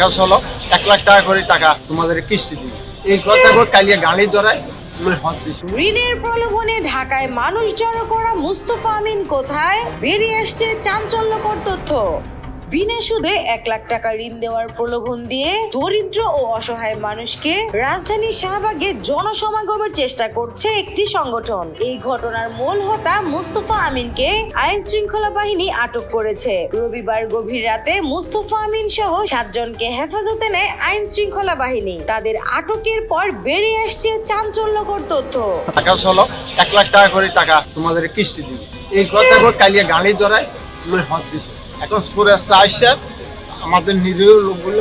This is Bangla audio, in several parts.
টাকা চলো, এক লাখ টাকা করে টাকা তোমাদের কিস্তি দিই। এই কথা কালিয়ে গাড়ি ধরায় ঋণের প্রলোভনে ঢাকায় মানুষ জড়ো করা মুস্তফা আমিন কোথায়? বেরিয়ে আসছে চাঞ্চল্যকর তথ্য। বিনা সুদে এক লাখ টাকা ঋণ দেওয়ার প্রলোভন দিয়ে দরিদ্র ও অসহায় মানুষকে রাজধানী শাহবাগে জনসমাগমের চেষ্টা করছে একটি সংগঠন। এই ঘটনার মূল হোতা মুস্তফা আমিনকে আইন শৃঙ্খলা বাহিনী আটক করেছে। রবিবার গভীর রাতে মুস্তফা আমিন সহ সাতজনকে হেফাজতে নেয় আইন শৃঙ্খলা বাহিনী। তাদের আটকের পর বেরিয়ে আসছে চাঞ্চল্যকর তথ্য। টাকা চলো, এক লাখ টাকা করে টাকা তোমাদের কিস্তি দিই এই কথা কালিয়া গাড়ি ধরায় হত দিছো। এখন সুরাস্তা আসছে। আমাদের নিজেরও লোকগুলো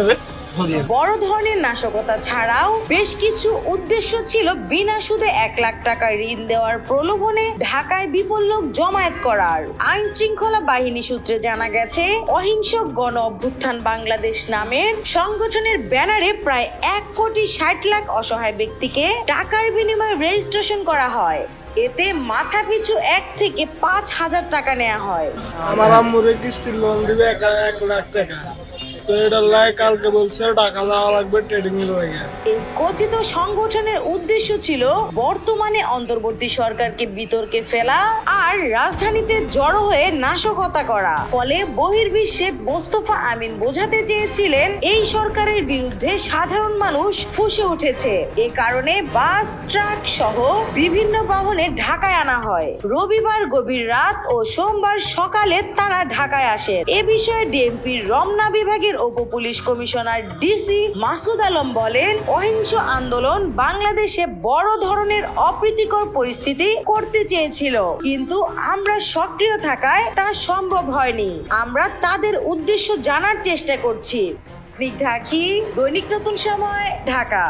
বড় ধরনের নাশকতা ছাড়াও বেশ কিছু উদ্দেশ্য ছিল বিনা সুদে এক লাখ টাকা ঋণ দেওয়ার প্রলোভনে ঢাকায় বিপুল লোক জমায়েত করার। আইন শৃঙ্খলা বাহিনী সূত্রে জানা গেছে অহিংস গণ অভ্যুত্থান বাংলাদেশ নামের সংগঠনের ব্যানারে প্রায় এক কোটি ষাট লাখ অসহায় ব্যক্তিকে টাকার বিনিময়ে রেজিস্ট্রেশন করা হয়। এতে মাথা পিছু এক থেকে পাঁচ হাজার টাকা নেওয়া হয়। আমার আম্মুরে কিস্তির লোন দিবে এক এক লাখ টাকা। সংগঠনের উদ্দেশ্য ছিল বর্তমানে অন্তর্বর্তী সরকারকে বিতর্কে ফেলা আর রাজধানীতে জড়ো হয়ে নাশকতা করা। ফলে বহির্বিশ্বে মোস্তফা আমিন বোঝাতে চেয়েছিলেন, এই সরকারের বিরুদ্ধে সাধারণ মানুষ ফুসে উঠেছে। এ কারণে বাস, ট্রাক সহ বিভিন্ন বাহনে ঢাকায় আনা হয়। রবিবার গভীর রাত ও সোমবার সকালে তারা ঢাকায় আসেন। এ বিষয়ে ডিএমপির রমনা বিভাগের উপ police commissioner DC Masud Alam বলেন অহিংস আন্দোলন বাংলাদেশে বড় ধরনের অপ্রীতিকর পরিস্থিতি করতে চেয়েছিল। কিন্তু আমরা সক্রিয় থাকায় তা সম্ভব হয়নি। আমরা তাদের উদ্দেশ্য জানার চেষ্টা করছি। আখি, দৈনিক নতুন সময় ঢাকা।